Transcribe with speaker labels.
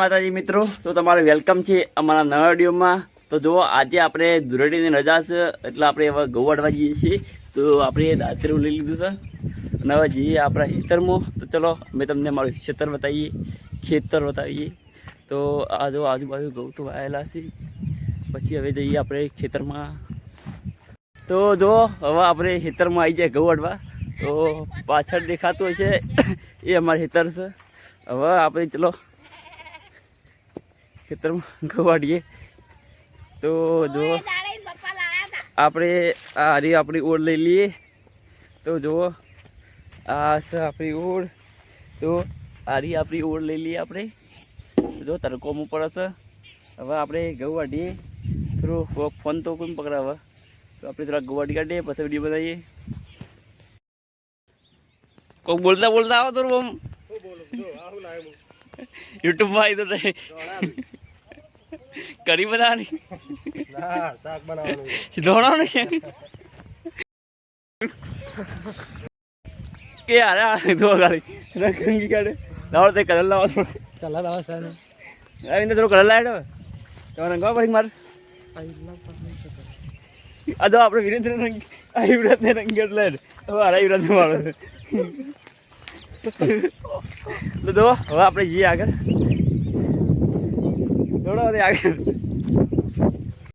Speaker 1: માતાજી મિત્રો, તો તમારું વેલકમ છે અમારા નવા વિડીયોમાં. તો જુઓ, આજે આપણે ધુરેડીની રજા છે, એટલે આપણે હવે ગૌવાડવા જઈએ છીએ. તો આપણે દાતરું લઈ લીધું છે. અને હવે જઈએ આપણા ખેતરમાં. તો ચલો, અમે તમને મારું ખેતર બતાવીએ. ખેતર બતાવીએ. તો આ જો આજુબાજુ ગૌ તો વાયેલા છે. પછી હવે જઈએ આપણે ખેતરમાં. તો જો હવે આપણે ખેતરમાં આવી જાય વાળવા તો પાછળ દેખાતું હશે. એ અમારું ખેતર છે. હવે આપણે ચલો ખેતરમાં ગવાડીએ. તો જો આપણે આ હરી આપણી ઓળ લઈ લઈએ. તો જુઓ આ છે આપણી ઓળ. તો આ હરી આપણી ઓળ લઈ લઈએ આપણે. જો તડકો ઉપર હશે હવે આપણે ઘઉં વાઢીએ થોડું ફોન તો કોઈ પકડાવે. તો આપણે થોડા ઘઉં વાઢી કાઢીએ પછી વીડિયો બનાવીએ. કોઈ બોલતા બોલતા આવો થોડું આમ. યુટ્યુબમાં આવી તો કરી બનાવવાની? ધોણાનું છે. કે અરે આ ધો ગાડી રંગી કાઢે. લાવો તે કલર લાવો થોડો.
Speaker 2: કલર લાવો છે
Speaker 1: આવીને થોડો કલર લાવ્યો તો રંગવા પડી મારે? આ તો આપણે વિરેન્દ્ર રંગ આ યુવરાજ ને રંગ એટલે. હવે આ યુવરાજ મારો તો હવે આપણે જઈએ આગળ. દોડો આગળ.